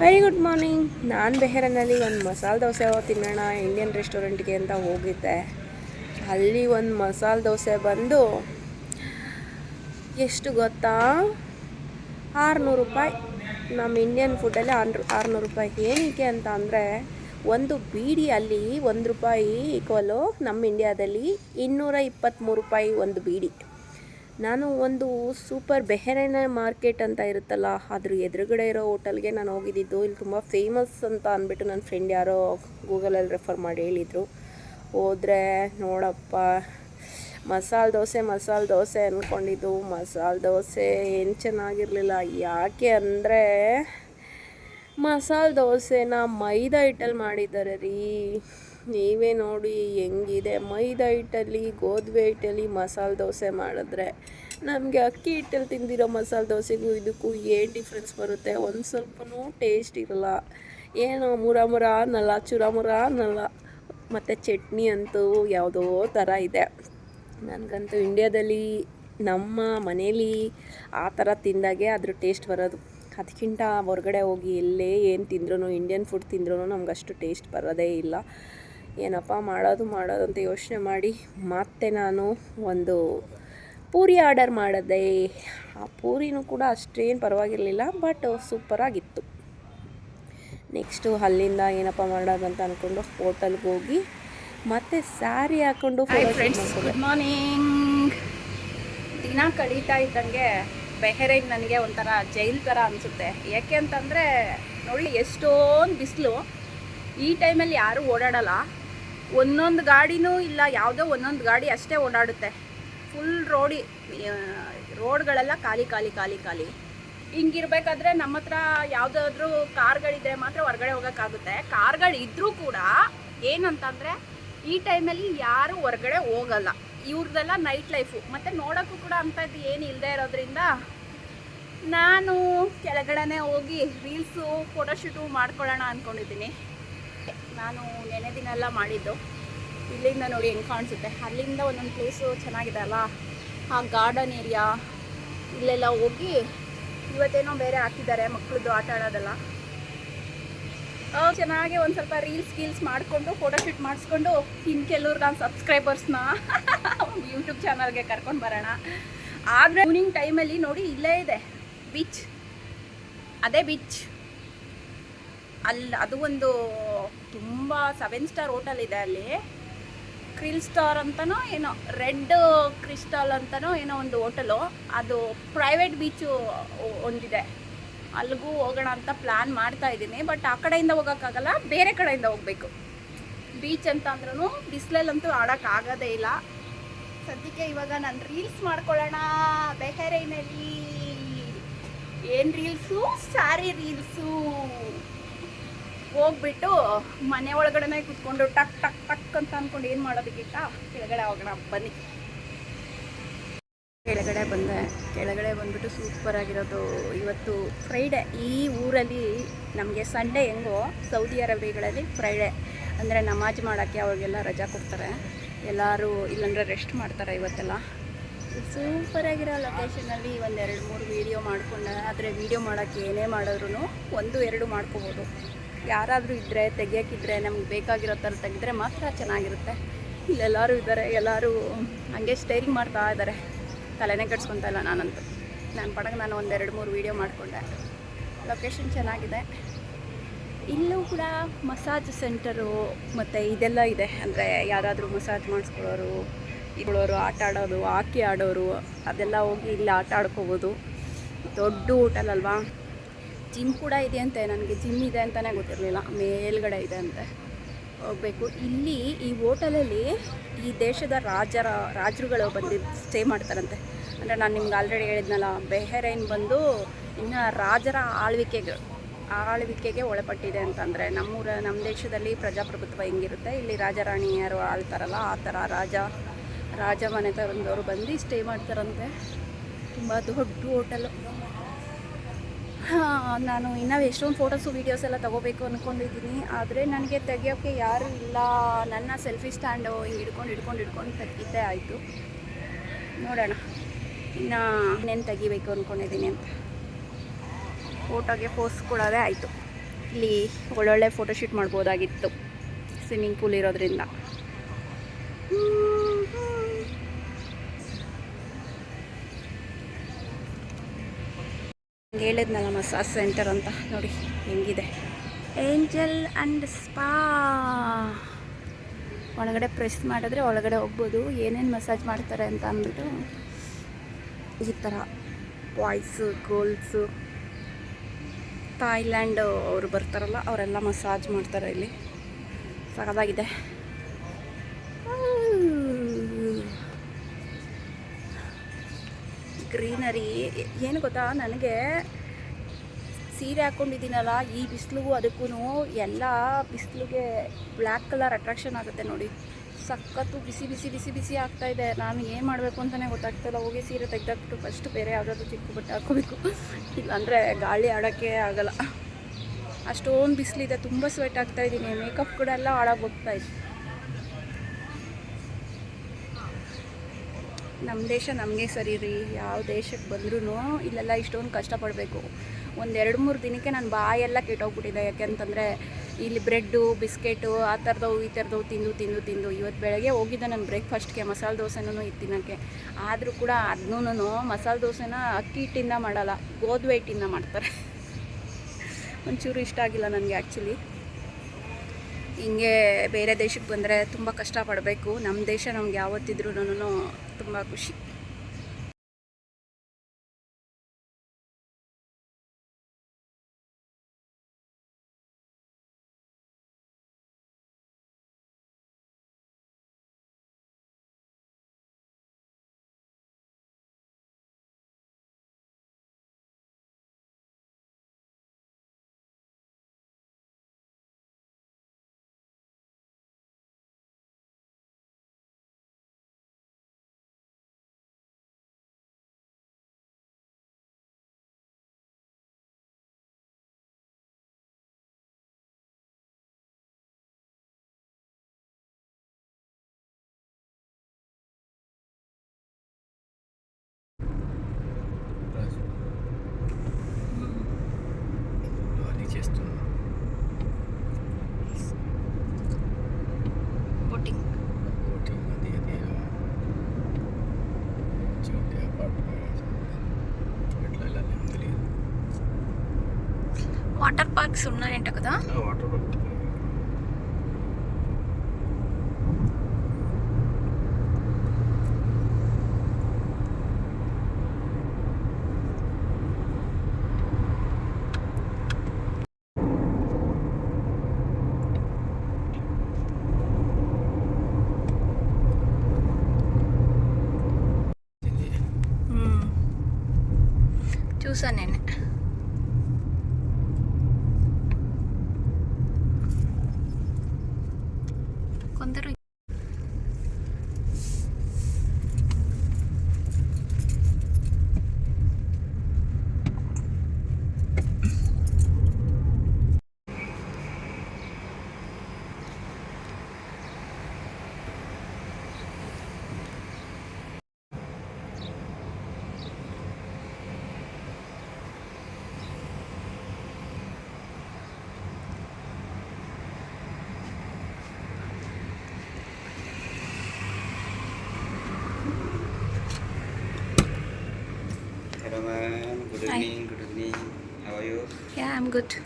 Very good morning ನಾನು ಬೆಹರನಲ್ಲಿ ಒಂದು ಮಸಾಲೆ ದೋಸೆ ತಿನ್ನೋಣ ಇಂಡಿಯನ್ ರೆಸ್ಟೋರೆಂಟ್ಗೆ ಅಂತ ಹೋಗಿದ್ದೆ. ಅಲ್ಲಿ ಒಂದು ಮಸಾಲೆ ದೋಸೆ ಬಂದು ಎಷ್ಟು ಗೊತ್ತಾ? ಆರುನೂರು ರೂಪಾಯಿ. ನಮ್ಮ ಇಂಡಿಯನ್ ಫುಡ್ಡಲ್ಲಿ ಆರು ಆರುನೂರು ರೂಪಾಯಿ. ಏನಕ್ಕೆ ಅಂತ ಅಂದರೆ, ಒಂದು ಬೀಡಿ ಅಲ್ಲಿ ಒಂದು ರೂಪಾಯಿ ಈಕ್ವಲು ನಮ್ಮ ಇಂಡಿಯಾದಲ್ಲಿ ಇನ್ನೂರ ಇಪ್ಪತ್ತ್ಮೂರು ರೂಪಾಯಿ ಒಂದು ಬೀಡಿ. ನಾನು ಒಂದು ಸೂಪರ್ ಬೆಹರೇನ ಮಾರ್ಕೆಟ್ ಅಂತ ಇರುತ್ತಲ್ಲ, ಅದ್ರ ಎದುರುಗಡೆ ಇರೋ ಹೋಟೆಲ್ಗೆ ನಾನು ಹೋಗಿದ್ದಿದ್ದು ಇಲ್ಲಿ ತುಂಬ ಫೇಮಸ್ ಅಂತ ಅಂದ್ಬಿಟ್ಟು ನನ್ನ ಫ್ರೆಂಡ್ ಯಾರೋ ಗೂಗಲಲ್ಲಿ ರೆಫರ್ ಮಾಡಿ ಹೇಳಿದರು. ಹೋದರೆ ನೋಡಪ್ಪ, ಮಸಾಲೆ ದೋಸೆ ಮಸಾಲೆ ದೋಸೆ ಅಂದ್ಕೊಂಡಿದ್ದು ಮಸಾಲೆ ದೋಸೆ ಏನು ಚೆನ್ನಾಗಿರಲಿಲ್ಲ. ಯಾಕೆ ಅಂದರೆ ಮಸಾಲೆ ದೋಸೆನ ಮೈದಾ ಹಿಟ್ಟಲ್ಲಿ ಮಾಡಿದ್ದಾರೆ ರೀ. ನೀವೇ ನೋಡಿ ಹೆಂಗಿದೆ. ಮೈದಾ ಹಿಟ್ಟಲ್ಲಿ, ಗೋಧಿ ಹಿಟ್ಟಲ್ಲಿ ಮಸಾಲೆ ದೋಸೆ ಮಾಡಿದ್ರೆ ನಮಗೆ ಅಕ್ಕಿ ಹಿಟ್ಟಲ್ಲಿ ತಿಂದಿರೋ ಮಸಾಲೆ ದೋಸೆಗೂ ಇದಕ್ಕೂ ಏನು ಡಿಫ್ರೆನ್ಸ್ ಬರುತ್ತೆ? ಒಂದು ಸ್ವಲ್ಪನೂ ಟೇಸ್ಟ್ ಇರಲ್ಲ. ಏನು ಮುರ ಮುರ ಅನ್ನಲ್ಲ, ಚುರ ಮುರ ಅನ್ನಲ್ಲ. ಮತ್ತು ಚಟ್ನಿ ಅಂತೂ ಯಾವುದೋ ಥರ ಇದೆ. ನನಗಂತೂ ಇಂಡ್ಯಾದಲ್ಲಿ ನಮ್ಮ ಮನೇಲಿ ಆ ಥರ ತಿಂದಾಗೆ ಅದ್ರ ಟೇಸ್ಟ್ ಬರೋದು. ಅದಕ್ಕಿಂತ ಹೊರಗಡೆ ಹೋಗಿ ಎಲ್ಲೇ ಏನು ತಿಂದ್ರೂ ಇಂಡಿಯನ್ ಫುಡ್ ತಿಂದ್ರೂ ನಮ್ಗೆ ಅಷ್ಟು ಟೇಸ್ಟ್ ಬರೋದೇ ಇಲ್ಲ. ಏನಪ್ಪ ಮಾಡೋದು ಮಾಡೋದು ಅಂತ ಯೋಚನೆ ಮಾಡಿ ಮತ್ತೆ ನಾನು ಒಂದು ಪೂರಿ ಆರ್ಡರ್ ಮಾಡಿದೆ. ಆ ಪೂರಿನೂ ಕೂಡ ಅಷ್ಟೇನು ಪರವಾಗಿರಲಿಲ್ಲ ಬಟ್ ಸೂಪರಾಗಿತ್ತು. ನೆಕ್ಸ್ಟು ಅಲ್ಲಿಂದ ಏನಪ್ಪ ಮಾಡೋದು ಅಂತ ಅಂದ್ಕೊಂಡು ಹೋಟೆಲ್ಗೆ ಹೋಗಿ ಮತ್ತೆ ಸ್ಯಾರಿ ಹಾಕ್ಕೊಂಡು ಗುಡ್ ಮಾರ್ನಿಂಗ್ ದಿನ ಕಳೀತಾ ಇದ್ದಂಗೆ ಬೆಹರೈನ್ ನನಗೆ ಒಂಥರ ಜೈಲ್ ಥರ ಅನಿಸುತ್ತೆ. ಯಾಕೆ ಅಂತಂದರೆ ನೋಡಿ ಎಷ್ಟೊಂದು ಬಿಸಿಲು. ಈ ಟೈಮಲ್ಲಿ ಯಾರೂ ಓಡಾಡಲ್ಲ. ಒಂದೊಂದು ಗಾಡಿನೂ ಇಲ್ಲ, ಯಾವುದೋ ಒಂದೊಂದು ಗಾಡಿ ಅಷ್ಟೇ ಓಡಾಡುತ್ತೆ. ಫುಲ್ ರೋಡಿ ರೋಡ್ಗಳೆಲ್ಲ ಖಾಲಿ ಖಾಲಿ ಖಾಲಿ ಖಾಲಿ. ಹಿಂಗಿರ್ಬೇಕಾದ್ರೆ ನಮ್ಮ ಹತ್ರ ಯಾವುದಾದ್ರೂ ಕಾರ್ಗಳಿದ್ರೆ ಮಾತ್ರ ಹೊರಗಡೆ ಹೋಗೋಕ್ಕಾಗುತ್ತೆ. ಕಾರ್ಗಳಿದ್ರೂ ಕೂಡ ಏನಂತಂದರೆ ಈ ಟೈಮಲ್ಲಿ ಯಾರು ಹೊರಗಡೆ ಹೋಗಲ್ಲ. ಇವ್ರದ್ದೆಲ್ಲ ನೈಟ್ ಲೈಫು ಮತ್ತು ನೋಡೋಕ್ಕೂ ಕೂಡ ಅಂಥದ್ದು ಏನು ಇಲ್ಲದೆ ಇರೋದ್ರಿಂದ ನಾನು ಕೆಳಗಡೆನೇ ಹೋಗಿ ರೀಲ್ಸು ಫೋಟೋಶೂಟು ಮಾಡ್ಕೊಳ್ಳೋಣ ಅಂದ್ಕೊಂಡಿದ್ದೀನಿ ನಾನು ನೆನೆ ದಿನ ಎಲ್ಲ ಮಾಡಿದ್ದು. ಇಲ್ಲಿಂದ ನೋಡಿ ಹೆಂಗೆ ಕಾಣಿಸುತ್ತೆ. ಅಲ್ಲಿಂದ ಒಂದೊಂದು ಪ್ಲೇಸು ಚೆನ್ನಾಗಿದೆ ಅಲ್ಲ? ಆ ಗಾರ್ಡನ್ ಏರಿಯಾ ಇಲ್ಲೆಲ್ಲ ಹೋಗಿ ಇವತ್ತೇನೋ ಬೇರೆ ಹಾಕಿದ್ದಾರೆ ಮಕ್ಕಳದ್ದು ಆಟ ಆಡೋದೆಲ್ಲ. ಚೆನ್ನಾಗಿ ಒಂದು ಸ್ವಲ್ಪ ರೀಲ್ಸ್ ಗೀಲ್ಸ್ ಮಾಡಿಕೊಂಡು ಫೋಟೋಶೂಟ್ ಮಾಡಿಸ್ಕೊಂಡು ಇನ್ನು ಕೆಲವ್ರು ನಾನು ಸಬ್ಸ್ಕ್ರೈಬರ್ಸ್ನ ಯೂಟ್ಯೂಬ್ ಚಾನಲ್ಗೆ ಕರ್ಕೊಂಡು ಬರೋಣ. ಆದರೆ ಈವ್ನಿಂಗ್ ಟೈಮಲ್ಲಿ ನೋಡಿ ಇಲ್ಲೇ ಇದೆ. ಬೀಚ್ ಅದೇ ಬೀಚ್ ಅಲ್ಲಿ ಅದು ಒಂದು ತುಂಬ ಸೆವೆನ್ ಸ್ಟಾರ್ ಹೋಟೆಲ್ ಇದೆ ಅಲ್ಲಿ. ಕ್ರಿಲ್ ಸ್ಟಾರ್ ಅಂತನೋ ಏನೋ ರೆಡ್ ಕ್ರಿಸ್ಟಲ್ ಅಂತನೋ ಏನೋ ಒಂದು ಹೋಟೆಲು ಅದು ಪ್ರೈವೇಟ್ ಬೀಚು ಒಂದಿದೆ. ಅಲ್ಲಿಗೂ ಹೋಗೋಣ ಅಂತ ಪ್ಲ್ಯಾನ್ ಮಾಡ್ತಾ ಇದ್ದೀನಿ ಬಟ್ ಆ ಕಡೆಯಿಂದ ಹೋಗೋಕ್ಕಾಗಲ್ಲ, ಬೇರೆ ಕಡೆಯಿಂದ ಹೋಗಬೇಕು. ಬೀಚ್ ಅಂತ ಅಂದ್ರೂ ಬಿಸಿಲಲ್ಲಂತೂ ಆಡೋಕ್ಕಾಗೋದೇ ಇಲ್ಲ. ಸದ್ಯಕ್ಕೆ ಇವಾಗ ನಾನು ರೀಲ್ಸ್ ಮಾಡ್ಕೊಳ್ಳೋಣ, ಬೆಹರೈನಲ್ಲಿ. ಏನು ರೀಲ್ಸು ಸ್ಯಾರಿ ರೀಲ್ಸು ಹೋಗ್ಬಿಟ್ಟು ಮನೆ ಒಳಗಡೆನೇ ಕುತ್ಕೊಂಡು ಟಕ್ ಟಕ್ ಟಕ್ ಅಂತ ಅಂದ್ಕೊಂಡು ಏನು ಮಾಡೋದಕ್ಕಿಂತ ಕೆಳಗಡೆ ಹೋಗೋಣ, ಬನ್ನಿ. ಕೆಳಗಡೆ ಬಂದೆ. ಕೆಳಗಡೆ ಬಂದ್ಬಿಟ್ಟು ಸೂಪರ್ ಆಗಿರೋದು. ಇವತ್ತು ಫ್ರೈಡೆ ಈ ಊರಲ್ಲಿ ನಮಗೆ ಸಂಡೇ ಹೆಂಗೋ ಸೌದಿ ಅರೇಬಿಯಾಗಳಲ್ಲಿ ಫ್ರೈಡೆ ಅಂದರೆ ನಮಾಜ್ ಮಾಡೋಕ್ಕೆ ಅವಾಗೆಲ್ಲ ರಜಾ ಕೊಡ್ತಾರೆ. ಎಲ್ಲರೂ ಇಲ್ಲಾಂದರೆ ರೆಸ್ಟ್ ಮಾಡ್ತಾರೆ ಇವತ್ತೆಲ್ಲ. ಸೂಪರಾಗಿರೋ ಲೊಕೇಶನಲ್ಲಿ ಒಂದು ಎರಡು ಮೂರು ವೀಡಿಯೋ ಮಾಡ್ಕೊಂಡೆ. ಆದರೆ ವೀಡಿಯೋ ಮಾಡೋಕ್ಕೆ ಏನೇ ಮಾಡಿದ್ರು ಒಂದು, ಎರಡು ಮಾಡ್ಕೋಬೋದು. ಯಾರಾದರೂ ಇದ್ದರೆ ತೆಗಿಯೋಕ್ಕಿದ್ರೆ ನಮ್ಗೆ ಬೇಕಾಗಿರೋ ಥರ ತೆಗೆದ್ರೆ ಮಾತ್ರ ಚೆನ್ನಾಗಿರುತ್ತೆ. ಇಲ್ಲೆಲ್ಲರೂ ಇದ್ದಾರೆ ಎಲ್ಲರೂ ಹಂಗೆ ಸ್ಟೈರಿಂಗ್ ಮಾಡ್ತಾ ಇದ್ದಾರೆ ತಲೆನೇ ಕೆಡ್ಸ್ಕೊತಾ ಇಲ್ಲ ನಾನಂತೂ. ನಾನು ಪಡಗೆ ನಾನು ಒಂದೆರಡು ಮೂರು ವೀಡಿಯೋ ಮಾಡಿಕೊಂಡೆ. ಲೊಕೇಶನ್ ಚೆನ್ನಾಗಿದೆ. ಇಲ್ಲೂ ಕೂಡ ಮಸಾಜ್ ಸೆಂಟರು ಮತ್ತು ಇದೆಲ್ಲ ಇದೆ. ಅಂದರೆ ಯಾರಾದರೂ ಮಸಾಜ್ ಮಾಡಿಸ್ಕೊಳ್ಳೋರು ಇರೋರು ಆಟ ಆಡೋದು, ಹಾಕಿ ಆಡೋರು, ಅದೆಲ್ಲ ಹೋಗಿ ಇಲ್ಲಿ ಆಟ ಆಡ್ಕೋಬೋದು. ದೊಡ್ಡ ಹೋಟೆಲ್ ಅಲ್ವಾ? ಜಿಮ್ ಕೂಡ ಇದೆ ಅಂತೆ, ನನಗೆ ಜಿಮ್ ಇದೆ ಅಂತಲೇ ಗೊತ್ತಿರಲಿಲ್ಲ. ಮೇಲ್ಗಡೆ ಇದೆ ಅಂತೆ. ಹೋಗಬೇಕು. ಇಲ್ಲಿ ಈ ಹೋಟೆಲಲ್ಲಿ ಈ ದೇಶದ ರಾಜರ, ರಾಜರುಗಳು ಬಂದು ಸ್ಟೇ ಮಾಡ್ತಾರಂತೆ. ಅಂದರೆ ನಾನು ನಿಮ್ಗೆ ಆಲ್ರೆಡಿ ಹೇಳಿದ್ನಲ್ಲ, ಬೆಹರೈನ್ ಬಂದು ಇನ್ನು ರಾಜರ ಆಳ್ವಿಕೆಗೆ ಆಳ್ವಿಕೆಗೆ ಒಳಪಟ್ಟಿದೆ ಅಂತಂದರೆ, ನಮ್ಮೂರ ನಮ್ಮ ದೇಶದಲ್ಲಿ ಪ್ರಜಾಪ್ರಭುತ್ವ ಹೆಂಗಿರುತ್ತೆ? ಇಲ್ಲಿ ರಾಜರಾಣಿಯರು ಆಳ್ತಾರಲ್ಲ, ಆ ಥರ ರಾಜ ರಾಜ ಮನೆತನದವರು ಬಂದು ಸ್ಟೇ ಮಾಡ್ತಾರಂತೆ. ತುಂಬ ದೊಡ್ಡ ಹೋಟೆಲು. ನಾನು ಇನ್ನೂ ಎಷ್ಟೊಂದು ಫೋಟೋಸು ವೀಡಿಯೋಸ್ ಎಲ್ಲ ತೊಗೋಬೇಕು ಅಂದ್ಕೊಂಡಿದ್ದೀನಿ ಆದರೆ ನನಗೆ ತೆಗಿಯೋಕ್ಕೆ ಯಾರೂ ಇಲ್ಲ. ನನ್ನ ಸೆಲ್ಫಿ ಸ್ಟ್ಯಾಂಡು ಹಿಂಗೆ ಹಿಡ್ಕೊಂಡು ಹಿಡ್ಕೊಂಡು ಹಿಡ್ಕೊಂಡು ತೆಗಿದ್ದೇ ಆಯಿತು. ನೋಡೋಣ. ಇನ್ನು ಇನ್ನೇನು ತೆಗಿಬೇಕು ಅಂದ್ಕೊಂಡಿದ್ದೀನಿ ಅಂತ. ಫೋಟೋಗೆ ಪೋಸ್ ಕೊಡೋದೇ ಆಯಿತು. ಇಲ್ಲಿ ಒಳ್ಳೊಳ್ಳೆ ಫೋಟೋಶೂಟ್ ಮಾಡ್ಬೋದಾಗಿತ್ತು. ಸ್ವಿಮ್ಮಿಂಗ್ ಪೂಲ್ ಇರೋದ್ರಿಂದ. ಹೇಳಿದ್ನಲ್ಲ ಮಸಾಜ್ ಸೆಂಟರ್ ಅಂತ. ನೋಡಿ, ಹೆಂಗಿದೆ. Angel and spa. ಒಳಗಡೆ ಪ್ರೆಸ್ ಮಾಡಿದ್ರೆ ಒಳಗಡೆ ಹೋಗ್ಬೋದು. ಏನೇನು ಮಸಾಜ್ ಮಾಡ್ತಾರೆ ಅಂತ ಅಂದ್ಬಿಟ್ಟು ಈ ಥರ ಬಾಯ್ಸು ಗರ್ಲ್ಸು ಥಾಯ್ಲ್ಯಾಂಡ್ ಅವರು ಬರ್ತಾರಲ್ಲ, ಅವರೆಲ್ಲ ಮಸಾಜ್ ಮಾಡ್ತಾರೆ ಇಲ್ಲಿ. ಸಗದಾಗಿದೆ ಗ್ರೀನರಿ, ಏನು ಗೊತ್ತಾ? ನನಗೆ ಸೀರೆ ಹಾಕ್ಕೊಂಡಿದ್ದೀನಲ್ಲ ಈ ಬಿಸಿಲಿಗೂ ಅದಕ್ಕೂ ಎಲ್ಲ ಬಿಸಿಲಿಗೆ ಬ್ಲ್ಯಾಕ್ ಕಲರ್ ಅಟ್ರಾಕ್ಷನ್ ಆಗುತ್ತೆ ನೋಡಿ. ಸಖತ್ತು ಬಿಸಿ ಬಿಸಿ ಬಿಸಿ ಬಿಸಿ ಆಗ್ತಾ ಇದೆ. ನಾನು ಏನು ಮಾಡಬೇಕು ಅಂತಲೇ ಗೊತ್ತಾಗ್ತಿಲ್ಲ. ಹೋಗಿ ಸೀರೆ ತೆಗೆದಾಕ್ಬಿಟ್ಟು ಫಸ್ಟ್ ಬೇರೆ ಯಾವುದಾದ್ರು ಚಿಕ್ಕ ಬಟ್ಟೆ ಹಾಕೋಬೇಕು ಇಲ್ಲಾಂದರೆ ಗಾಳಿ ಆಡೋಕ್ಕೆ ಆಗಲ್ಲ. ಅಷ್ಟೊಂದು ಬಿಸಿಲಿದೆ. ತುಂಬ ಸ್ವೆಟ್ ಆಗ್ತಾ ಇದ್ದೀನಿ. ಮೇಕಪ್ ಕೂಡ ಎಲ್ಲ ಹಾಳಾಗಿ ಹೋಗ್ತಾ ಇದೆ. ನಮ್ಮ ದೇಶ ನಮಗೆ ಸರಿ ರೀ ಯಾವ ದೇಶಕ್ಕೆ ಬಂದ್ರೂ ಇಲ್ಲೆಲ್ಲ ಇಷ್ಟೊಂದು ಕಷ್ಟಪಡಬೇಕು. ಒಂದು ಎರಡು ಮೂರು ದಿನಕ್ಕೆ ನಾನು ಬಾಯೆಲ್ಲ ಕೆಟ್ಟೋಗ್ಬಿಟ್ಟಿದೆ. ಯಾಕೆಂತಂದರೆ ಇಲ್ಲಿ ಬ್ರೆಡ್ಡು, ಬಿಸ್ಕೆಟು, ಆ ಥರದವು, ಈ ಥರದವು ತಿಂದು ತಿಂದು ತಿಂದು. ಇವತ್ತು ಬೆಳಗ್ಗೆ ಹೋಗಿದ್ದೆ ನಾನು ಬ್ರೇಕ್ಫಾಸ್ಟ್ಗೆ, ಮಸಾಲೆ ದೋಸೆನೂ ಇತ್ತು ತಿನ್ನೋಕ್ಕೆ ಆದರೂ ಕೂಡ ಅದನ್ನೂ ಮಸಾಲೆ ದೋಸೆನ ಅಕ್ಕಿ ಹಿಟ್ಟಿಂದ ಮಾಡಲ್ಲ, ಗೋಧಿ ಹಿಟ್ಟಿಂದ ಮಾಡ್ತಾರೆ. ಒಂಚೂರು ಇಷ್ಟ ಆಗಿಲ್ಲ ನನಗೆ ಆ್ಯಕ್ಚುಲಿ. ಹಿಂಗೆ ಬೇರೆ ದೇಶಕ್ಕೆ ಬಂದರೆ ತುಂಬ ಕಷ್ಟಪಡಬೇಕು. ನಮ್ಮ ದೇಶ ನಮ್ಗೆ ಯಾವತ್ತಿದ್ರೂ ತುಂಬ ಖುಷಿ. బగ్స్ ఉన్నాయంట కదా. చూసాను నేను. Good evening. Hi. Good evening. How are you? Yeah, I'm good.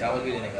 That 那个